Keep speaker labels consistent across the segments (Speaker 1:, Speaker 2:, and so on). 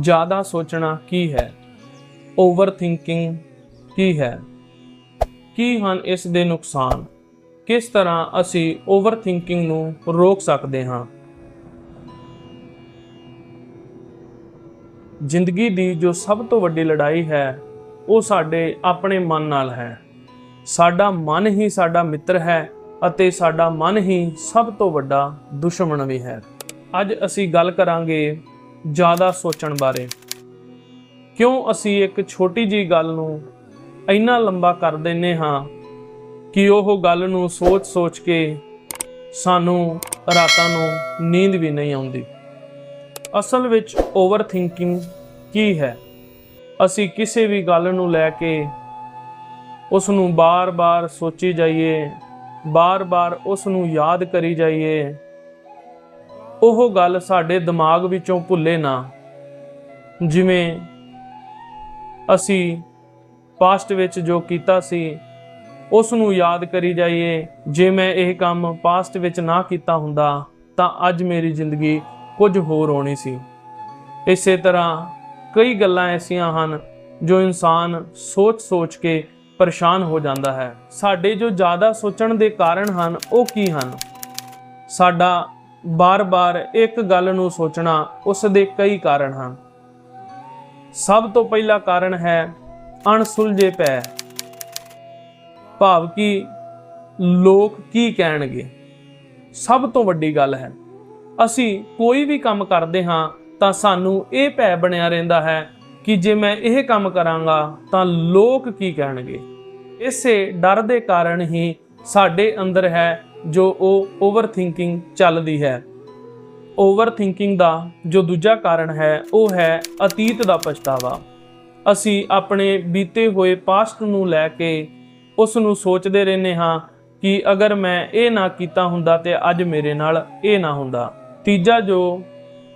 Speaker 1: ਜ਼ਿਆਦਾ ਸੋਚਣਾ ਕੀ ਹੈ? ਓਵਰ ਥਿੰਕਿੰਗ ਕੀ ਹੈ? ਕੀ ਹਨ ਇਸ ਦੇ ਨੁਕਸਾਨ? ਕਿਸ ਤਰ੍ਹਾਂ ਅਸੀਂ ਓਵਰ ਥਿੰਕਿੰਗ ਨੂੰ ਰੋਕ ਸਕਦੇ ਹਾਂ? ਜ਼ਿੰਦਗੀ ਦੀ ਜੋ ਸਭ ਤੋਂ ਵੱਡੀ ਲੜਾਈ ਹੈ, ਉਹ ਸਾਡੇ ਆਪਣੇ ਮਨ ਨਾਲ ਹੈ। ਸਾਡਾ ਮਨ ਹੀ ਸਾਡਾ ਮਿੱਤਰ ਹੈ ਅਤੇ ਸਾਡਾ ਮਨ ਹੀ ਸਭ ਤੋਂ ਵੱਡਾ ਦੁਸ਼ਮਣ ਵੀ ਹੈ। ਅੱਜ ਅਸੀਂ ਗੱਲ ਕਰਾਂਗੇ ਜ਼ਿਆਦਾ ਸੋਚਣ ਬਾਰੇ। ਕਿਉਂ ਅਸੀਂ ਇੱਕ ਛੋਟੀ ਜੀ ਗੱਲ ਨੂੰ ਇੰਨਾ ਲੰਬਾ ਕਰ ਦਿੰਨੇ ਹਾਂ ਕਿ ਉਹ ਗੱਲ ਨੂੰ ਸੋਚ-ਸੋਚ ਕੇ ਸਾਨੂੰ ਰਾਤਾਂ ਨੂੰ ਨੀਂਦ ਵੀ ਨਹੀਂ ਆਉਂਦੀ? ਅਸਲ ਵਿੱਚ ਓਵਰ ਥਿੰਕਿੰਗ ਕੀ ਹੈ? ਅਸੀਂ ਕਿਸੇ ਵੀ ਗੱਲ ਨੂੰ ਲੈ ਕੇ ਉਸ ਨੂੰ ਬਾਰ-ਬਾਰ ਸੋਚੀ ਜਾਈਏ, ਬਾਰ-ਬਾਰ ਉਸ ਨੂੰ ਯਾਦ ਕਰੀ ਜਾਈਏ ਉਹ ਗੱਲ ਸਾਡੇ ਦਿਮਾਗ ਵਿੱਚੋਂ ਭੁੱਲੇ ਨਾ। ਜਿਵੇਂ ਅਸੀਂ ਪਾਸਟ ਵਿੱਚ ਜੋ ਕੀਤਾ ਸੀ, ਉਸ ਨੂੰ ਯਾਦ ਕਰੀ ਜਾਈਏ। ਜੇ ਮੈਂ ਇਹ ਕੰਮ ਪਾਸਟ ਵਿੱਚ ਨਾ ਕੀਤਾ ਹੁੰਦਾ, ਤਾਂ ਅੱਜ ਮੇਰੀ ਜ਼ਿੰਦਗੀ ਕੁਝ ਹੋਰ ਹੋਣੀ ਸੀ। ਇਸੇ ਤਰ੍ਹਾਂ ਕਈ ਗੱਲਾਂ ਐਸੀਆਂ ਹਨ, ਜੋ ਇਨਸਾਨ ਸੋਚ-ਸੋਚ ਕੇ ਪਰੇਸ਼ਾਨ ਹੋ ਜਾਂਦਾ ਹੈ। ਸਾਡੇ ਜੋ ਜ਼ਿਆਦਾ ਸੋਚਣ ਦੇ ਕਾਰਨ ਹਨ, ਉਹ ਕੀ ਹਨ? ਸਾਡਾ ਬਾਰ-ਬਾਰ ਇੱਕ ਗੱਲ ਨੂੰ ਸੋਚਣਾ ਉਸ ਦੇ ਕਈ ਕਾਰਨ ਹਨ। ਸਭ ਤੋਂ ਪਹਿਲਾ ਕਾਰਨ ਹੈ ਅਣਸੁਲਝੇ ਪੈ ਭਾਵ ਕਿ ਲੋਕ ਕੀ ਕਹਿਣਗੇ? ਸਭ ਤੋਂ ਵੱਡੀ ਗੱਲ ਹੈ, ਅਸੀਂ ਕੋਈ ਵੀ ਕੰਮ ਕਰਦੇ ਹਾਂ ਤਾਂ ਸਾਨੂੰ ਇਹ ਭੈ ਬਣਿਆ ਰਹਿੰਦਾ ਹੈ ਕਿ ਜੇ ਮੈਂ ਇਹ ਕੰਮ ਕਰਾਂਗਾ ਤਾਂ ਲੋਕ ਕੀ ਕਹਿਣਗੇ? ਇਸੇ ਡਰ ਦੇ ਕਾਰਨ ਹੀ ਸਾਡੇ ਅੰਦਰ ਹੈ ਜੋ ਉਹ ਓਵਰ ਥਿੰਕਿੰਗ ਚੱਲਦੀ ਹੈ। ਓਵਰ ਥਿੰਕਿੰਗ ਦਾ ਜੋ ਦੂਜਾ ਕਾਰਨ ਹੈ, ਉਹ ਹੈ ਅਤੀਤ ਦਾ ਪਛਤਾਵਾ। ਅਸੀਂ ਆਪਣੇ ਬੀਤੇ ਹੋਏ ਪਾਸਟ ਨੂੰ ਲੈ ਕੇ ਉਸ ਨੂੰ ਸੋਚਦੇ ਰਹਿੰਦੇ ਹਾਂ ਕਿ ਅਗਰ ਮੈਂ ਇਹ ਨਾ ਕੀਤਾ ਹੁੰਦਾ ਤੇ ਅੱਜ ਮੇਰੇ ਨਾਲ ਇਹ ਨਾ ਹੁੰਦਾ। ਤੀਜਾ ਜੋ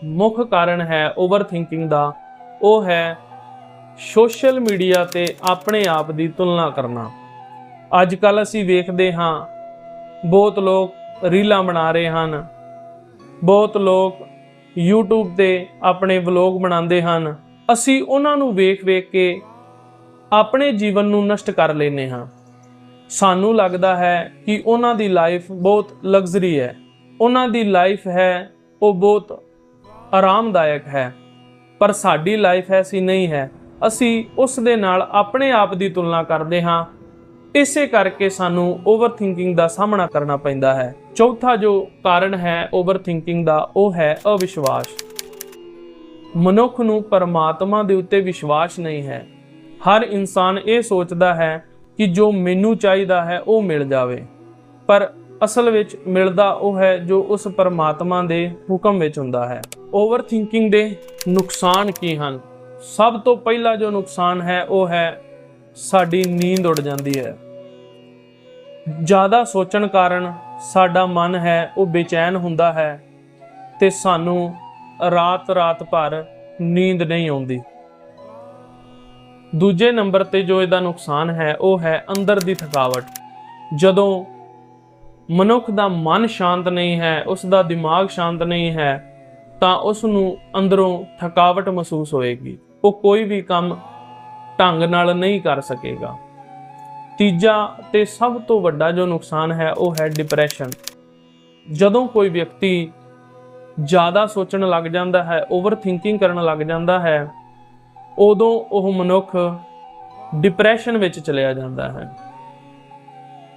Speaker 1: ਮੁੱਖ ਕਾਰਨ ਹੈ ਓਵਰ ਥਿੰਕਿੰਗ ਦਾ, ਉਹ ਹੈ ਸੋਸ਼ਲ ਮੀਡੀਆ ਤੇ ਆਪਣੇ ਆਪ ਦੀ ਤੁਲਨਾ ਕਰਨਾ। ਅੱਜ ਕੱਲ ਅਸੀਂ ਵੇਖਦੇ ਹਾਂ ਬਹੁਤ ਲੋਕ ਰੀਲਾਂ ਬਣਾ ਰਹੇ ਹਨ। ਬਹੁਤ ਲੋਕ YouTube ਤੇ ਆਪਣੇ ਵਲੌਗ ਬਣਾਉਂਦੇ ਹਨ। ਅਸੀਂ ਉਹਨਾਂ ਨੂੰ ਵੇਖ-ਵੇਖ ਕੇ ਆਪਣੇ ਜੀਵਨ ਨੂੰ ਨਸ਼ਟ ਕਰ ਲੈਨੇ ਹਾਂ। ਸਾਨੂੰ ਲੱਗਦਾ ਹੈ ਕਿ ਉਹਨਾਂ ਦੀ ਲਾਈਫ ਬਹੁਤ ਲਗਜ਼ਰੀ ਹੈ। ਉਹਨਾਂ ਦੀ ਲਾਈਫ ਹੈ, ਉਹ ਬਹੁਤ ਆਰਾਮਦਾਇਕ ਹੈ। ਪਰ ਸਾਡੀ ਲਾਈਫ ਐਸੀ ਨਹੀਂ ਹੈ। ਅਸੀਂ ਉਸ ਦੇ ਨਾਲ ਆਪਣੇ ਆਪ ਦੀ ਤੁਲਨਾ ਕਰਦੇ ਹਾਂ। ਇਸੇ ਕਰਕੇ ਸਾਨੂੰ ਓਵਰਥਿੰਕਿੰਗ ਦਾ ਸਾਹਮਣਾ ਕਰਨਾ ਪੈਂਦਾ ਹੈ। ਚੌਥਾ ਜੋ ਕਾਰਨ ਹੈ ਓਵਰਥਿੰਕਿੰਗ ਦਾ, ਉਹ ਹੈ ਅਵਿਸ਼ਵਾਸ। ਮਨੁੱਖ ਨੂੰ ਪਰਮਾਤਮਾ ਦੇ ਉੱਤੇ ਵਿਸ਼ਵਾਸ ਨਹੀਂ ਹੈ। ਹਰ ਇਨਸਾਨ ਇਹ ਸੋਚਦਾ ਹੈ ਕਿ ਜੋ ਮੈਨੂੰ ਚਾਹੀਦਾ ਹੈ, ਉਹ ਮਿਲ ਜਾਵੇ। ਪਰ ਅਸਲ ਵਿੱਚ ਮਿਲਦਾ ਉਹ ਹੈ ਜੋ ਉਸ ਪਰਮਾਤਮਾ ਦੇ ਹੁਕਮ ਵਿੱਚ ਹੁੰਦਾ ਹੈ। ਓਵਰਥਿੰਕਿੰਗ ਦੇ ਨੁਕਸਾਨ ਕੀ ਹਨ? ਸਭ ਤੋਂ ਪਹਿਲਾ ਜੋ ਨੁਕਸਾਨ ਹੈ, ਉਹ ਹੈ ਸਾਡੀ ਨੀਂਦ ਉੱਡ ਜਾਂਦੀ ਹੈ। ਜ਼ਿਆਦਾ ਸੋਚਣ ਕਾਰਨ ਸਾਡਾ ਮਨ ਹੈ, ਉਹ ਬੇਚੈਨ ਹੁੰਦਾ ਹੈ ਤੇ ਸਾਨੂੰ ਰਾਤ ਰਾਤ ਭਰ ਨੀਂਦ ਨਹੀਂ ਆਉਂਦੀ। ਦੂਜੇ ਨੰਬਰ ਤੇ ਜੋ ਇਹਦਾ ਨੁਕਸਾਨ ਹੈ, ਉਹ ਹੈ ਅੰਦਰ ਦੀ ਥਕਾਵਟ। ਜਦੋਂ ਮਨੁੱਖ ਦਾ ਮਨ ਸ਼ਾਂਤ ਨਹੀਂ ਹੈ, ਉਸ ਦਾ ਦਿਮਾਗ ਸ਼ਾਂਤ ਨਹੀਂ ਹੈ, ਤਾਂ ਉਸ ਨੂੰ ਅੰਦਰੋਂ ਥਕਾਵਟ ਮਹਿਸੂਸ ਹੋਏਗੀ। ਉਹ ਕੋਈ ਵੀ ਕੰਮ ਢੰਗ ਨਾਲ ਨਹੀਂ ਕਰ ਸਕੇਗਾ। ਤੀਜਾ ਤੇ ਸਭ ਤੋਂ ਵੱਡਾ ਜੋ ਨੁਕਸਾਨ ਹੈ, ਉਹ ਹੈ ਡਿਪਰੈਸ਼ਨ ਜਦੋਂ ਕੋਈ ਵਿਅਕਤੀ ਜ਼ਿਆਦਾ ਸੋਚਣ ਲੱਗ ਜਾਂਦਾ ਹੈ ਓਵਰ ਥਿੰਕਿੰਗ ਕਰਨ ਲੱਗ ਜਾਂਦਾ ਹੈ, ਉਦੋਂ ਉਹ ਮਨੁੱਖ ਡਿਪਰੈਸ਼ਨ ਵਿੱਚ ਚਲਿਆ ਜਾਂਦਾ ਹੈ।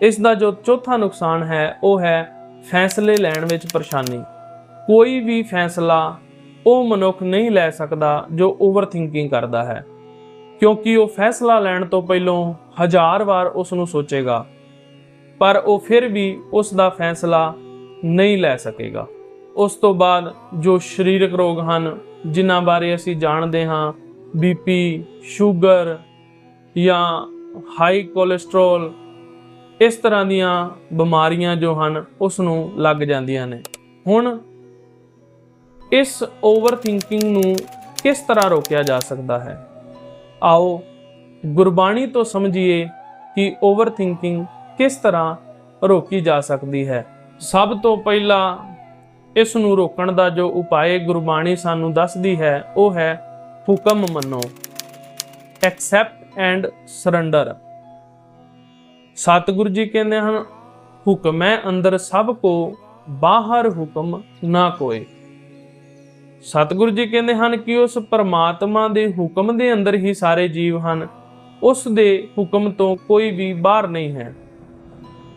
Speaker 1: ਇਸ ਦਾ ਜੋ ਚੌਥਾ ਨੁਕਸਾਨ ਹੈ, ਉਹ ਹੈ ਫੈਸਲੇ ਲੈਣ ਵਿੱਚ ਪਰੇਸ਼ਾਨੀ। ਕੋਈ ਵੀ ਫੈਸਲਾ ਉਹ ਮਨੁੱਖ ਨਹੀਂ ਲੈ ਸਕਦਾ ਜੋ ਓਵਰ ਥਿੰਕਿੰਗ ਕਰਦਾ ਹੈ। ਕਿਉਂਕਿ ਉਹ ਫੈਸਲਾ ਲੈਣ ਤੋਂ ਪਹਿਲਾਂ ਹਜ਼ਾਰ ਵਾਰ ਉਸ ਨੂੰ ਸੋਚੇਗਾ, ਪਰ ਉਹ ਫਿਰ ਵੀ ਉਸ ਦਾ ਫੈਸਲਾ ਨਹੀਂ ਲੈ ਸਕੇਗਾ। ਉਸ ਤੋਂ ਬਾਅਦ ਜੋ ਸਰੀਰਕ ਰੋਗ ਹਨ, ਜਿਨ੍ਹਾਂ ਬਾਰੇ ਅਸੀਂ ਜਾਣਦੇ ਹਾਂ ਬੀਪੀ ਸ਼ੂਗਰ ਜਾਂ ਹਾਈ ਕੋਲੇਸਟ੍ਰੋਲ, ਇਸ ਤਰ੍ਹਾਂ ਦੀਆਂ ਬਿਮਾਰੀਆਂ ਜੋ ਹਨ ਉਸ ਨੂੰ ਲੱਗ ਜਾਂਦੀਆਂ ਨੇ। ਹੁਣ ਇਸ ਓਵਰ ਥਿੰਕਿੰਗ ਨੂੰ ਕਿਸ ਤਰ੍ਹਾਂ ਰੋਕਿਆ ਜਾ ਸਕਦਾ ਹੈ? ਆਓ, ਗੁਰਬਾਣੀ ਤੋਂ ਸਮਝੀਏ ਕਿ ਓਵਰਥਿੰਕਿੰਗ ਕਿਸ ਤਰ੍ਹਾਂ ਰੋਕੀ ਜਾ ਸਕਦੀ ਹੈ। ਸਭ ਤੋਂ ਪਹਿਲਾਂ ਇਸ ਨੂੰ ਰੋਕਣ ਦਾ ਜੋ ਉਪਾਏ ਗੁਰਬਾਣੀ ਸਾਨੂੰ ਦੱਸਦੀ ਹੈ, ਉਹ ਹੈ ਹੁਕਮ ਮੰਨੋ accept and surrender Satguru ji ਕਹਿੰਦੇ ਹਨ, ਹੁਕਮ ਹੈ ਅੰਦਰ ਸਭ ਕੋ, ਬਾਹਰ ਹੁਕਮ ਨਾ ਕੋਏ। ਸਤਿਗੁਰੂ ਜੀ ਕਹਿੰਦੇ ਹਨ ਕਿ ਉਸ ਪਰਮਾਤਮਾ ਦੇ ਹੁਕਮ ਦੇ ਅੰਦਰ ਹੀ ਸਾਰੇ ਜੀਵ ਹਨ। ਉਸ ਦੇ ਹੁਕਮ ਤੋਂ ਕੋਈ ਵੀ ਬਾਹਰ ਨਹੀਂ ਹੈ।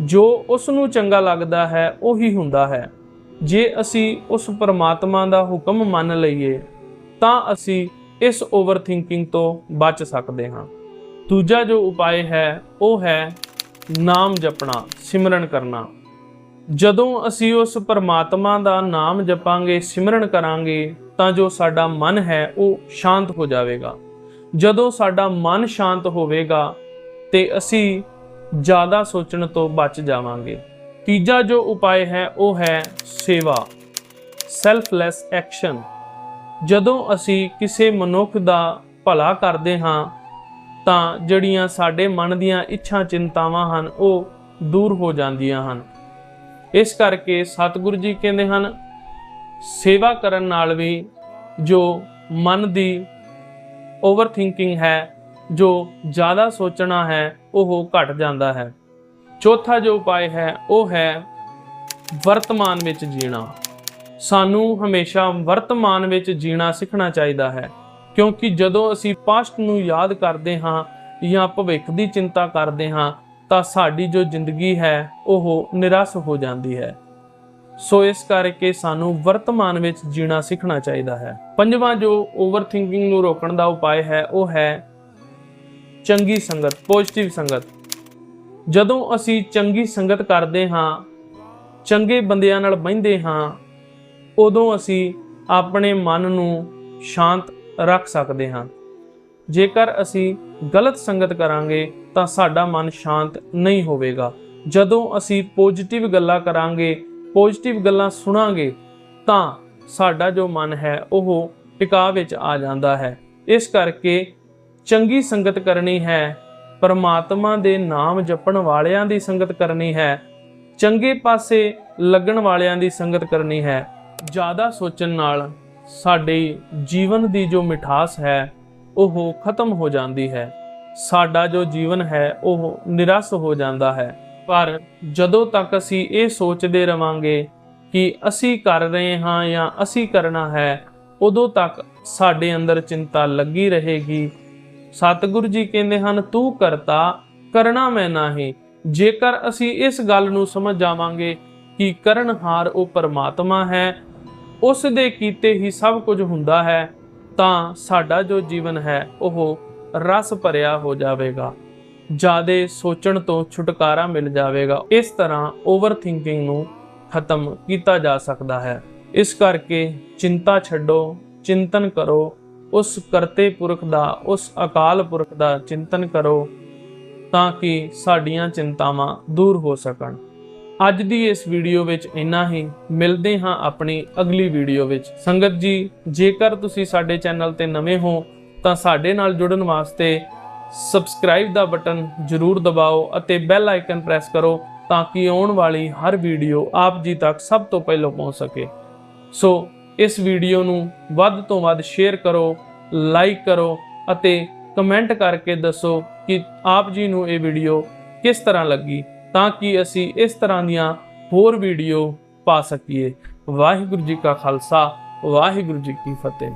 Speaker 1: ਜੋ ਉਸ ਨੂੰ ਚੰਗਾ ਲੱਗਦਾ ਹੈ, ਉਹੀ ਹੁੰਦਾ ਹੈ। ਜੇ ਅਸੀਂ ਉਸ ਪਰਮਾਤਮਾ ਦਾ ਹੁਕਮ ਮੰਨ ਲਈਏ, ਤਾਂ ਅਸੀਂ ਇਸ ਓਵਰ ਥਿੰਕਿੰਗ ਤੋਂ ਬਚ ਸਕਦੇ ਹਾਂ। ਦੂਜਾ ਜੋ ਉਪਾਅ ਹੈ, ਉਹ ਹੈ ਨਾਮ ਜਪਣਾ, ਸਿਮਰਨ ਕਰਨਾ। ਜਦੋਂ ਅਸੀਂ ਉਸ ਪਰਮਾਤਮਾ ਦਾ ਨਾਮ ਜਪਾਂਗੇ, ਸਿਮਰਨ ਕਰਾਂਗੇ, ਤਾਂ ਜੋ ਸਾਡਾ ਮਨ ਹੈ ਉਹ ਸ਼ਾਂਤ ਹੋ ਜਾਵੇਗਾ। ਜਦੋਂ ਸਾਡਾ ਮਨ ਸ਼ਾਂਤ ਹੋਵੇਗਾ, ਤੇ ਅਸੀਂ ਜ਼ਿਆਦਾ ਸੋਚਣ ਤੋਂ ਬਚ ਜਾਵਾਂਗੇ। ਤੀਜਾ ਜੋ ਉਪਾਅ ਹੈ, ਉਹ ਹੈ ਸੇਵਾ ਸੈਲਫਲੈਸ ਐਕਸ਼ਨ ਜਦੋਂ ਅਸੀਂ ਕਿਸੇ ਮਨੁੱਖ ਦਾ ਭਲਾ ਕਰਦੇ ਹਾਂ, ਤਾਂ ਜਿਹੜੀਆਂ ਸਾਡੇ ਮਨ ਦੀਆਂ ਇੱਛਾ ਚਿੰਤਾਵਾਂ ਹਨ, ਉਹ ਦੂਰ ਹੋ ਜਾਂਦੀਆਂ ਹਨ। ਇਸ ਕਰਕੇ ਸਤਿਗੁਰੂ ਜੀ ਕਹਿੰਦੇ ਹਨ, ਸੇਵਾ ਕਰਨ ਨਾਲ ਵੀ ਜੋ ਮਨ ਦੀ ਓਵਰਥਿੰਕਿੰਗ ਹੈ, ਜੋ ਜ਼ਿਆਦਾ ਸੋਚਣਾ ਹੈ, ਉਹ ਘਟ ਜਾਂਦਾ ਹੈ। ਚੌਥਾ ਜੋ ਉਪਾਅ ਹੈ, ਉਹ ਹੈ ਵਰਤਮਾਨ ਵਿੱਚ ਜੀਣਾ। ਸਾਨੂੰ ਹਮੇਸ਼ਾ ਵਰਤਮਾਨ ਵਿੱਚ ਜੀਣਾ ਸਿੱਖਣਾ ਚਾਹੀਦਾ ਹੈ, ਕਿਉਂਕਿ ਜਦੋਂ ਅਸੀਂ ਪਾਸਟ ਨੂੰ ਯਾਦ ਕਰਦੇ ਹਾਂ ਜਾਂ ਭਵਿੱਖ ਦੀ ਚਿੰਤਾ ਕਰਦੇ ਹਾਂ ਤਾਂ ਸਾਡੀ ਜੋ ਜ਼ਿੰਦਗੀ ਹੈ, ਉਹ ਨਿਰਾਸ਼ ਹੋ ਜਾਂਦੀ ਹੈ। ਸੋ ਇਸ ਕਰਕੇ ਸਾਨੂੰ ਵਰਤਮਾਨ ਵਿੱਚ ਜੀਣਾ ਸਿੱਖਣਾ ਚਾਹੀਦਾ ਹੈ। ਪੰਜਵਾਂ ਜੋ ਓਵਰਥਿੰਕਿੰਗ ਨੂੰ ਰੋਕਣ ਦਾ ਉਪਾਅ ਹੈ, ਉਹ ਹੈ ਚੰਗੀ ਸੰਗਤ, ਪੋਜ਼ਿਟਿਵ ਸੰਗਤ। ਜਦੋਂ ਅਸੀਂ ਚੰਗੀ ਸੰਗਤ ਕਰਦੇ ਹਾਂ, ਚੰਗੇ ਬੰਦਿਆਂ ਨਾਲ ਬਹਿੰਦੇ ਹਾਂ, ਉਦੋਂ ਅਸੀਂ ਆਪਣੇ ਮਨ ਨੂੰ ਸ਼ਾਂਤ ਰੱਖ ਸਕਦੇ ਹਾਂ। ਜੇਕਰ ਅਸੀਂ ਗਲਤ ਸੰਗਤ ਕਰਾਂਗੇ ਤਾਂ ਸਾਡਾ ਮਨ ਸ਼ਾਂਤ ਨਹੀਂ ਹੋਵੇਗਾ। ਜਦੋਂ ਅਸੀਂ ਪੋਜ਼ਿਟਿਵ ਗੱਲਾਂ ਕਰਾਂਗੇ ਪੋਜ਼ਿਟਿਵ ਗੱਲਾਂ ਸੁਣਾਂਗੇ, ਤਾਂ ਸਾਡਾ ਜੋ ਮਨ ਹੈ, ਉਹ ਟਿਕਾ ਵਿੱਚ ਆ ਜਾਂਦਾ ਹੈ। ਇਸ ਕਰਕੇ ਚੰਗੀ ਸੰਗਤ ਕਰਨੀ ਹੈ, ਪਰਮਾਤਮਾ ਦੇ ਨਾਮ ਜਪਣ ਵਾਲਿਆਂ ਦੀ ਸੰਗਤ ਕਰਨੀ ਹੈ, ਚੰਗੇ ਪਾਸੇ ਲੱਗਣ ਵਾਲਿਆਂ ਦੀ ਸੰਗਤ ਕਰਨੀ ਹੈ। ਜ਼ਿਆਦਾ ਸੋਚਣ ਨਾਲ ਸਾਡੇ ਜੀਵਨ ਦੀ ਜੋ ਮਿਠਾਸ ਹੈ ਉਹ ਖਤਮ ਹੋ ਜਾਂਦੀ ਹੈ। ਸਾਡਾ ਜੋ ਜੀਵਨ ਹੈ, ਉਹ ਨਿਰਾਸ਼ ਹੋ ਜਾਂਦਾ ਹੈ। ਪਰ ਜਦੋਂ ਤੱਕ ਅਸੀਂ ਇਹ ਸੋਚਦੇ ਰਵਾਂਗੇ ਕਿ ਅਸੀਂ ਕਰ ਰਹੇ ਹਾਂ ਜਾਂ ਅਸੀਂ ਕਰਨਾ ਹੈ, ਉਦੋਂ ਤੱਕ ਸਾਡੇ ਅੰਦਰ ਚਿੰਤਾ ਲੱਗੀ ਰਹੇਗੀ। ਸਤਿਗੁਰੂ ਜੀ ਕਹਿੰਦੇ ਹਨ, ਤੂੰ ਕਰਤਾ, ਕਰਨਾ ਮੈਂ ਨਹੀਂ। ਜੇਕਰ ਅਸੀਂ ਇਸ ਗੱਲ ਨੂੰ ਸਮਝ ਜਾਵਾਂਗੇ ਕਿ ਕਰਨਹਾਰ ਉਹ ਪਰਮਾਤਮਾ ਹੈ, ਉਸ ਦੇ ਕੀਤੇ ਹੀ ਸਭ ਕੁਝ ਹੁੰਦਾ ਹੈ ਤਾਂ ਸਾਡਾ ਜੋ ਜੀਵਨ ਹੈ, ਉਹ ਰਸ ਭਰਿਆ ਹੋ ਜਾਵੇਗਾ। ਜਿਆਦੇ ਸੋਚਣ ਤੋਂ ਛੁਟਕਾਰਾ ਮਿਲ ਜਾਵੇਗਾ। ਇਸ ਤਰ੍ਹਾਂ ਓਵਰਥਿੰਕਿੰਗ ਨੂੰ ਖਤਮ ਕੀਤਾ ਜਾ ਸਕਦਾ ਹੈ। ਇਸ ਕਰਕੇ ਚਿੰਤਾ ਛੱਡੋ, ਚਿੰਤਨ ਕਰੋ। ਉਸ ਕਰਤੇ ਪੁਰਖ ਦਾ, ਉਸ ਅਕਾਲ ਪੁਰਖ ਦਾ ਚਿੰਤਨ ਕਰੋ ਤਾਂ ਕਿ ਸਾਡੀਆਂ ਚਿੰਤਾਵਾਂ ਦੂਰ ਹੋ ਸਕਣ। ਅੱਜ ਦੀ ਇਸ ਵੀਡੀਓ ਵਿੱਚ ਇੰਨਾ ਹੀ। ਮਿਲਦੇ ਹਾਂ ਆਪਣੀ ਅਗਲੀ ਵੀਡੀਓ ਵਿੱਚ। ਸੰਗਤ ਜੀ, ਜੇਕਰ ਤੁਸੀਂ ਸਾਡੇ ਚੈਨਲ ਤੇ ਨਵੇਂ ਹੋ, ਤਾਂ ਸਾਡੇ ਨਾਲ ਜੁੜਨ ਵਾਸਤੇ ਸਬਸਕ੍ਰਾਈਬ ਦਾ ਬਟਨ ਜ਼ਰੂਰ ਦਬਾਓ ਅਤੇ ਬੈਲ ਆਈਕਨ ਪ੍ਰੈਸ ਕਰੋ ਤਾਂ ਕਿ ਆਉਣ ਵਾਲੀ ਹਰ ਵੀਡੀਓ ਆਪ ਜੀ ਤੱਕ ਸਭ ਤੋਂ ਪਹਿਲਾਂ ਪਹੁੰਚ ਸਕੇ। ਸੋ, ਇਸ ਵੀਡੀਓ ਨੂੰ ਵੱਧ ਤੋਂ ਵੱਧ ਸ਼ੇਅਰ ਕਰੋ, ਲਾਈਕ ਕਰੋ ਅਤੇ ਕਮੈਂਟ ਕਰਕੇ ਦੱਸੋ ਕਿ ਆਪ ਜੀ ਨੂੰ ਇਹ ਵੀਡੀਓ ਕਿਸ ਤਰ੍ਹਾਂ ਲੱਗੀ। ਤਾਂ ਕਿ ਅਸੀਂ ਇਸ ਤਰ੍ਹਾਂ ਦੀਆਂ ਹੋਰ ਵੀਡੀਓ ਪਾ ਸਕੀਏ। ਵਾਹਿਗੁਰੂ ਜੀ ਕਾ ਖਾਲਸਾ, ਵਾਹਿਗੁਰੂ ਜੀ ਕੀ ਫਤਿਹ।